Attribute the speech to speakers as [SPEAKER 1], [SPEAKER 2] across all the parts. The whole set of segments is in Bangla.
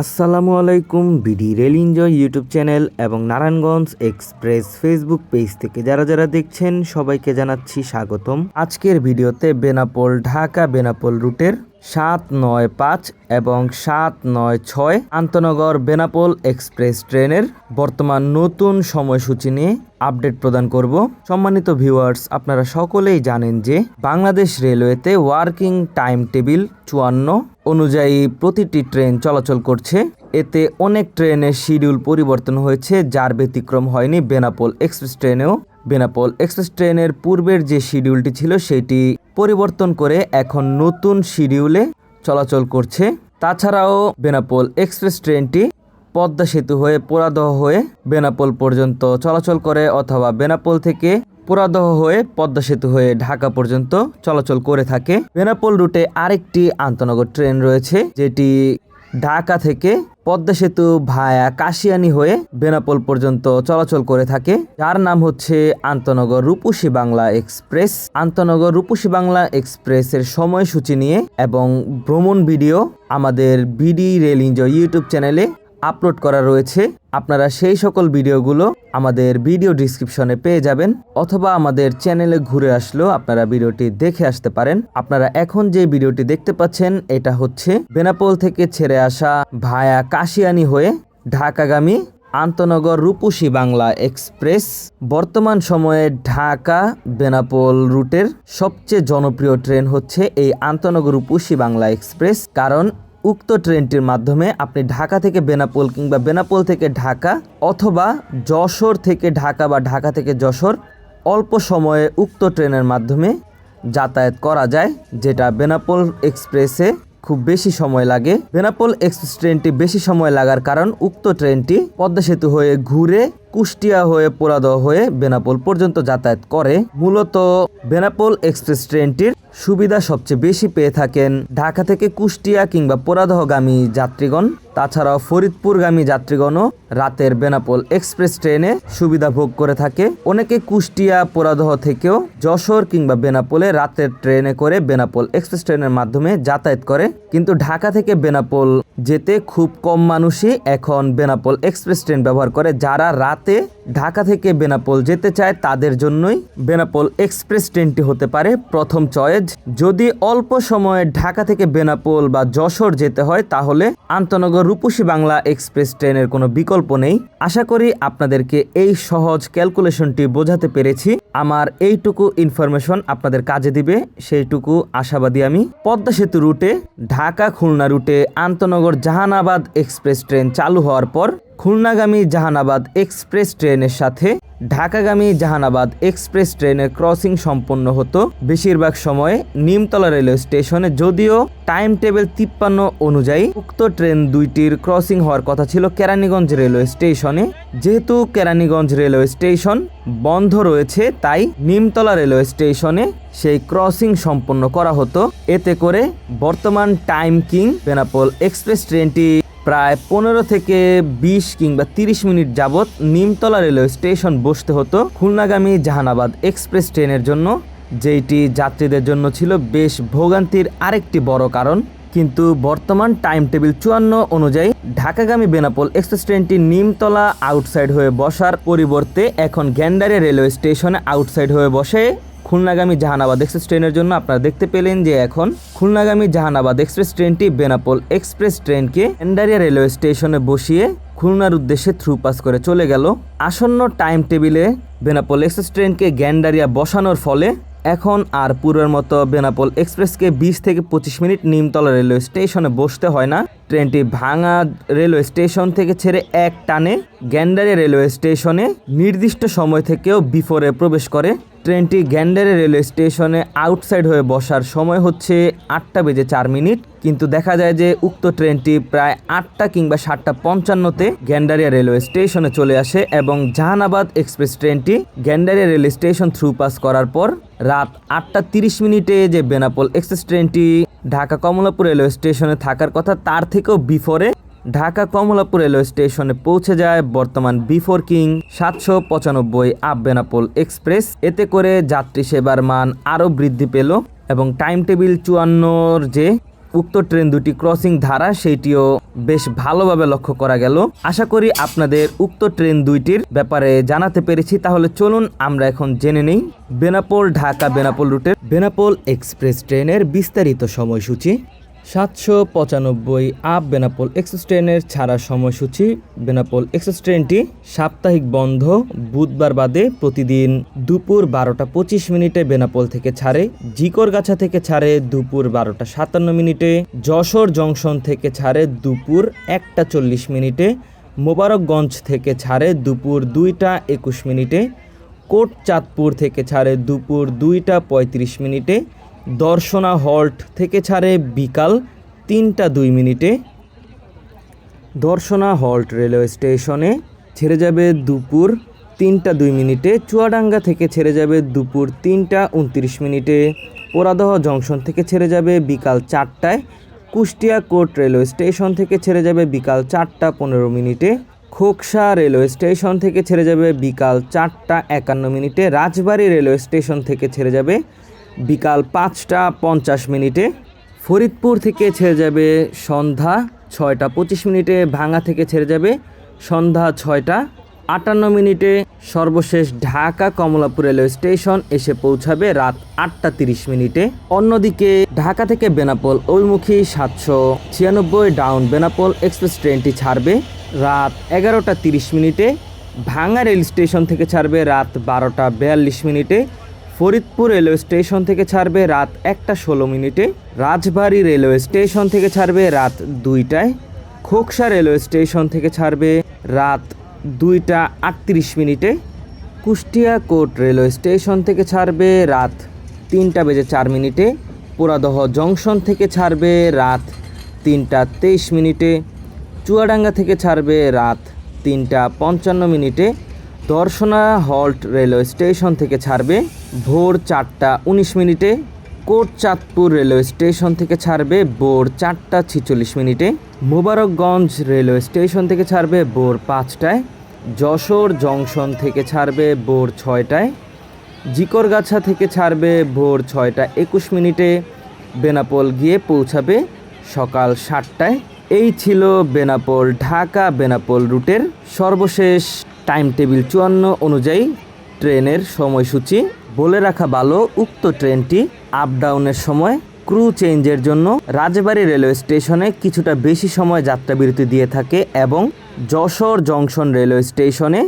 [SPEAKER 1] আসসালামু আলাইকুম BD rail enjoy YouTube channel এবং নারায়ণগঞ্জ এক্সপ্রেস ফেসবুক পেজ থেকে যারা যারা দেখছেন, সবাইকে জানাচ্ছি স্বাগতম। আজকের ভিডিওতে বেনাপোল ঢাকা বেনাপোল রুটের সাত নয় পাঁচ এবং সাত নয় ছয় আন্তনগর বেনাপোল এক্সপ্রেস ট্রেনের বর্তমান নতুন সময়সূচি নিয়ে আপডেট প্রদান করব। সম্মানিত ভিউয়ার্স, আপনারা সকলেই জানেন যে বাংলাদেশ রেলওয়েতে ওয়ার্কিং টাইম টেবিল চুয়ান্ন অনুযায়ী প্রতিটি ট্রেন চলাচল করছে। এতে অনেক ট্রেনের শিডিউল পরিবর্তন হয়েছে, যার ব্যতিক্রম হয়নি বেনাপোল এক্সপ্রেস ট্রেনেও। বেনাপোল এক্সপ্রেস ট্রেনের পূর্বের যে শিডিউলটি ছিল, সেটি পরিবর্তন করে এখন নতুন শিডিউলে চলাচল করছে। তাছাড়াও বেনাপোল এক্সপ্রেস ট্রেনটি পদ্মা সেতু হয়ে পোড়াদহ হয়ে বেনাপোল পর্যন্ত চলাচল করে, অথবা বেনাপোল থেকে পোড়াদহ হয়ে পদ্মা সেতু হয়ে ঢাকা পর্যন্ত চলাচল করে থাকে। বেনাপোল রুটে আরেকটি আন্তনগর ট্রেন রয়েছে, যেটি ঢাকা থেকে পদ্মা সেতু ভায়া কাশিয়ানি হয়ে বেনাপোল পর্যন্ত চলাচল করে থাকে। যার নাম হচ্ছে আন্তনগর রূপসী বাংলা এক্সপ্রেস। আন্তনগর রূপসী বাংলা এক্সপ্রেসের সময়সূচি নিয়ে এবং ভ্রমণ ভিডিও আমাদের বিডি রেল ইউটিউব চ্যানেলে আপলোড করা রয়েছে। আপনারা সেই সকল ভিডিওগুলো আমাদের ভিডিও ডিসক্রিপশনে পেয়ে যাবেন অথবা আমাদের চ্যানেলে ঘুরে আসলেও আপনারা ভিডিওটি দেখে আসতে পারেন। আপনারা এখন যে ভিডিওটি দেখতে পাচ্ছেন, এটা হচ্ছে বেনাপোল থেকে ছেড়ে আসা ভায়া কাশিয়ানি হয়ে ঢাকাগামী আন্তনগর রূপসী বাংলা এক্সপ্রেস। বর্তমান সময়ে ঢাকা বেনাপোল রুটের সবচেয়ে জনপ্রিয় ট্রেন হচ্ছে এই আন্তনগর রূপসী বাংলা এক্সপ্রেস। কারণ উক্ত ট্রেনটির মাধ্যমে আপনি ঢাকা থেকে বেনাপোল কিংবা বেনাপোল থেকে ঢাকা অথবা যশোর থেকে ঢাকা বা ঢাকা থেকে যশোর অল্প সময়ে উক্ত ট্রেনের মাধ্যমে যাতায়াত করা যায়, যেটা বেনাপোল এক্সপ্রেসে খুব বেশি সময় লাগে। বেনাপোল এক্সপ্রেস ট্রেনটি বেশি সময় লাগার কারণ উক্ত ট্রেনটি পদ্মা সেতু হয়ে ঘুরে কুষ্টিয়া হয়ে পোড়াদহ হয়ে বেনাপোল পর্যন্ত যাতায়াত করে। মূলত বেনাপোল এক্সপ্রেস ট্রেনটির সুবিধা সবচেয়ে বেশি পেয়ে থাকেন ঢাকা থেকে কুষ্টিয়া কিংবা পোড়াদহগামী যাত্রীগণ। তাছাড়াও ফরিদপুরগামী যাত্রীগণও রাতের বেনাপোল এক্সপ্রেস ট্রেনে সুবিধা ভোগ করে থাকে। অনেকে কুষ্টিয়া পোড়াদহ থেকেও যশোর কিংবা বেনাপোলে রাতের ট্রেনে করে বেনাপোল এক্সপ্রেস ট্রেনের মাধ্যমে যাতায়াত করে। কিন্তু ঢাকা থেকে বেনাপোল যেতে খুব কম মানুষই এখন বেনাপোল এক্সপ্রেস ট্রেন ব্যবহার করে। যারা রাতে ঢাকা থেকে বেনাপোল যেতে চায়, তাদের জন্যই বেনাপোল এক্সপ্রেস ট্রেনটি হতে পারে প্রথম চয়েজ। যদি অল্প সময়ে ঢাকা থেকে বেনাপোল বা যশোর যেতে হয়, তাহলে আন্তনগর রূপসী বাংলা এক্সপ্রেস ট্রেনের কোনো বিকল্প নেই। আশা করি আপনাদেরকে এই সহজ ক্যালকুলেশনটি বোঝাতে পেরেছি। আমার এইটুকু ইনফরমেশন আপনাদের কাজে দিবে। সেইটুকু আশাবাদী আমি। পদ্মা সেতু রুটে ঢাকা খুলনা রুটে আন্তনগর জাহানাবাদ এক্সপ্রেস ট্রেন চালু হওয়ার পর খুলনাগামী জাহানাবাদ এক্সপ্রেস ট্রেনের সাথে ঢাকাগামী জাহানাবাদ এক্সপ্রেস ট্রেনের ক্রসিং সম্পন্ন হতো। বেশিরভাগ সময়ে নিমতলা রেলওয়ে স্টেশনে যদিও টাইম টেবিল তিপ্পান্ন অনুযায়ী উক্ত ট্রেন দুইটির ক্রসিং হওয়ার কথা ছিল কেরানীগঞ্জ রেলওয়ে স্টেশনে। যেহেতু কেরানীগঞ্জ রেলওয়ে স্টেশন বন্ধ রয়েছে, তাই নিমতলা রেলওয়ে স্টেশনে সেই ক্রসিং সম্পন্ন করা হতো। এতে করে বর্তমান টাইম কিং বেনাপোল এক্সপ্রেস ট্রেনটি প্রায় পনেরো থেকে বিশ কিংবা তিরিশ মিনিট যাবৎ নিমতলা রেলওয়ে স্টেশন বসতে হতো খুলনাগামী জাহানাবাদ এক্সপ্রেস ট্রেনের জন্য, যেইটি যাত্রীদের জন্য ছিল বেশ ভোগান্তির আরেকটি বড় কারণ। কিন্তু বর্তমান টাইম টেবিল চুয়ান্ন অনুযায়ী ঢাকাগামী বেনাপোল এক্সপ্রেস ট্রেনটি নিমতলা আউটসাইড হয়ে বসার পরিবর্তে এখন গ্যান্ডারে রেলওয়ে স্টেশনে আউটসাইড হয়ে বসে। খুলনাগামী জাহানাবাদ এক্সপ্রেস ট্রেনের জন্য আপনারা দেখতে পেলেন যে এখন খুলনাগামী জাহানাবাদ এক্সপ্রেস ট্রেনটি বেনাপোল এক্সপ্রেস ট্রেনকে এন্ডারিয়া রেলওয়ে স্টেশনে বসিয়ে খুলনার উদ্দেশ্যে থ্রু পাস করে চলে গেল। আসন্ন টাইম টেবিলে বেনাপোল এক্সপ্রেস ট্রেনকে গ্যান্ডারিয়া বসানোর ফলে এখন আর পূর্বের মতো বেনাপোল এক্সপ্রেসকে বিশ থেকে পঁচিশ মিনিট নিমতলা রেলওয়ে স্টেশনে বসতে হয় না। ট্রেনটি ভাঙা রেলওয়ে স্টেশন থেকে ছেড়ে এক টানে গ্যান্ডারে রেলওয়ে স্টেশনে নির্দিষ্ট সময় থেকেও বিফোরে প্রবেশ করে। ট্রেনটি গ্যান্ডারে রেলওয়ে স্টেশনে আউটসাইড হয়ে বসার সময় হচ্ছে আটটা বেজে চার মিনিট, কিন্তু দেখা যায় যে উক্ত ট্রেনটি প্রায় আটটা কিংবা সাতটা পঞ্চান্নতে গ্যান্ডারিয়া রেলওয়ে স্টেশনে চলে আসে এবং জাহানাবাদ এক্সপ্রেস ট্রেনটি Gendaria railway station through pass করার পর রাত আটটা তিরিশ মিনিটে যে বেনাপোল এক্সপ্রেস ট্রেনটি ঢাকা কমলাপুর রেলওয়ে স্টেশনে থাকার কথা, তার থেকেও বিফোরে ঢাকা কমলাপুর রেলওয়ে স্টেশনে পৌঁছে যায় বর্তমান বিফোর কিং সাতশো পঁচানব্বই আপ বেনাপোল এক্সপ্রেস। এতে করে যাত্রী সেবার মান আরও বৃদ্ধি পেল এবং টাইম টেবিল চুয়ান্নর যে উক্ত ট্রেন দুটি ক্রসিং ধারা, সেইটিও বেশ ভালোভাবে লক্ষ্য করা গেল। আশা করি আপনাদের উক্ত ট্রেন দুইটির ব্যাপারে জানাতে পেরেছি। তাহলে চলুন আমরা এখন জেনে নেই বেনাপোল ঢাকা বেনাপোল রুটের বেনাপোল এক্সপ্রেস ট্রেনের বিস্তারিত সময়সূচি। সাতশো পঁচানব্বই আপ বেনাপোল এক্সপ্রেস ট্রেনের ছাড়া সময়সূচি। বেনাপোল এক্সপ্রেস ট্রেনটি সাপ্তাহিক বন্ধ, বুধবার বাদে প্রতিদিন দুপুর বারোটা পঁচিশ মিনিটে বেনাপোল থেকে ছাড়ে, জিকরগাছা থেকে ছাড়ে দুপুর বারোটা সাতান্ন মিনিটে, যশোর জংশন থেকে ছাড়ে দুপুর একটা চল্লিশ মিনিটে, মোবারকগঞ্জ থেকে ছাড়ে দুপুর দুইটা একুশ মিনিটে কোট চাঁদপুর থেকে ছাড়ে দুপুর দুইটা পঁয়ত্রিশ মিনিটে দর্শনা হল্ট থেকে ছাড়ে বিকাল তিনটা দুই মিনিটে। দর্শনা হল্ট রেলওয়ে স্টেশনে ছেড়ে যাবে দুপুর তিনটা দুই মিনিটে। চুয়াডাঙ্গা থেকে ছেড়ে যাবে দুপুর তিনটা উনত্রিশ মিনিটে। পোরাদহ জংশন থেকে ছেড়ে যাবে বিকাল চারটায়। কুষ্টিয়া কোট রেলওয়ে স্টেশন থেকে ছেড়ে যাবে বিকাল চারটা পনেরো মিনিটে। খোকসা রেলওয়ে স্টেশন থেকে ছেড়ে যাবে বিকাল চারটা একান্ন মিনিটে। রাজবাড়ী রেলওয়ে স্টেশন থেকে ছেড়ে যাবে বিকাল পাঁচটা পঞ্চাশ মিনিটে ফরিদপুর থেকে ছেড়ে যাবে সন্ধ্যা ছয়টা পঁচিশ মিনিটে ভাঙা থেকে ছেড়ে যাবে সন্ধ্যা ছয়টা আটান্ন মিনিটে সর্বশেষ ঢাকা কমলাপুর রেলওয়ে স্টেশন এসে পৌঁছাবে রাত আটটা তিরিশ মিনিটে। অন্যদিকে ঢাকা থেকে বেনাপোল অভিমুখী সাতশো ছিয়ানব্বই, ডাউন বেনাপোল এক্সপ্রেস ট্রেনটি ছাড়বে রাত এগারোটা তিরিশ মিনিটে। ভাঙা রেল স্টেশন থেকে ছাড়বে রাত বারোটা বিয়াল্লিশ মিনিটে। ফরিদপুর রেলওয়ে স্টেশন থেকে ছাড়বে রাত একটা ষোলো মিনিটে। রাজবাড়ী রেলওয়ে স্টেশন থেকে ছাড়বে রাত দুইটায়। খোকসা রেলওয়ে স্টেশন থেকে ছাড়বে রাত দুইটা আটত্রিশ মিনিটে। কুষ্টিয়া কোট রেলওয়ে স্টেশন থেকে ছাড়বে রাত তিনটা বেজে চার মিনিটে। পোড়াদহ জংশন থেকে ছাড়বে রাত তিনটা তেইশ মিনিটে। চুয়াডাঙ্গা থেকে ছাড়বে রাত তিনটা পঞ্চান্ন মিনিটে। দর্শনা হল্ট রেলওয়ে স্টেশন থেকে ছাড়বে ভোর চারটা উনিশ মিনিটে। কোট চাঁদপুর রেলওয়ে স্টেশন থেকে ছাড়বে ভোর চারটা ছিচল্লিশ মিনিটে। মোবারকগঞ্জ রেলওয়ে স্টেশন থেকে ছাড়বে ভোর পাঁচটায়। যশোর জংশন থেকে ছাড়বে ভোর ছয়টায়। জিকরগাছা থেকে ছাড়বে ভোর ছয়টা একুশ মিনিটে। বেনাপোল গিয়ে পৌঁছাবে সকাল সাতটায়। এই ছিল বেনাপোল, ঢাকা বেনাপোল রুটের সর্বশেষ টাইম টেবিল চুয়ান্ন অনুযায়ী ট্রেনের সময়সূচি। বলে রাখা ভালো, উক্ত ট্রেনটি আপ ডাউনের সময় ক্রু চেঞ্জের জন্য রাজবাড়ী রেলওয়ে স্টেশনে কিছুটা বেশি সময় যাত্রা বিরতি দিয়ে থাকে এবং যশোর জংশন রেলওয়ে স্টেশনে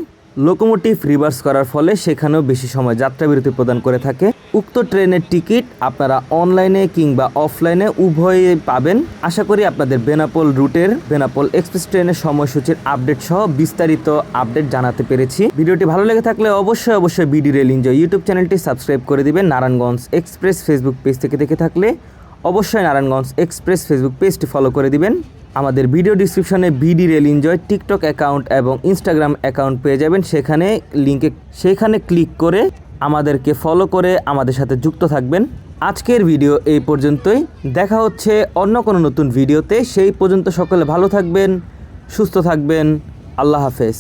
[SPEAKER 1] লোকোমোটিভ রিভার্স করার ফলে সেখানেও বেশি সময় যাত্রা বিরতি প্রদান করে থাকে। উক্ত ট্রেনের টিকিট আপনারা অনলাইনে কিংবা অফলাইনে উভয়ে পাবেন। আশা করি আপনাদের বেনাপোল রুটের, বেনাপোল এক্সপ্রেস ট্রেনের সময়সূচির আপডেট সহ বিস্তারিত আপডেট জানাতে পেরেছি। ভিডিওটি ভালো লেগে থাকলে অবশ্যই অবশ্যই বিডি রেল এনজয় ইউটিউব চ্যানেলটি সাবস্ক্রাইব করে দিবেন। নারায়ণগঞ্জ এক্সপ্রেস ফেসবুক পেজ থেকে দেখে থাকলে অবশ্যই নারায়ণগঞ্জ এক্সপ্রেস ফেসবুক পেজটি ফলো করে দিবেন। আমাদের ভিডিও ডিসক্রিপশনে BD Rail Enjoy TikTok account এবং ইনস্টাগ্রাম অ্যাকাউন্ট পেয়ে যাবেন। সেখানে লিঙ্কে সেখানে ক্লিক করে আমাদেরকে ফলো করে আমাদের সাথে যুক্ত থাকবেন। আজকের ভিডিও এই পর্যন্তই। দেখা হচ্ছে অন্য কোনো নতুন ভিডিওতে সেই পর্যন্ত সকলে ভালো থাকবেন, সুস্থ থাকবেন। আল্লাহ হাফেজ।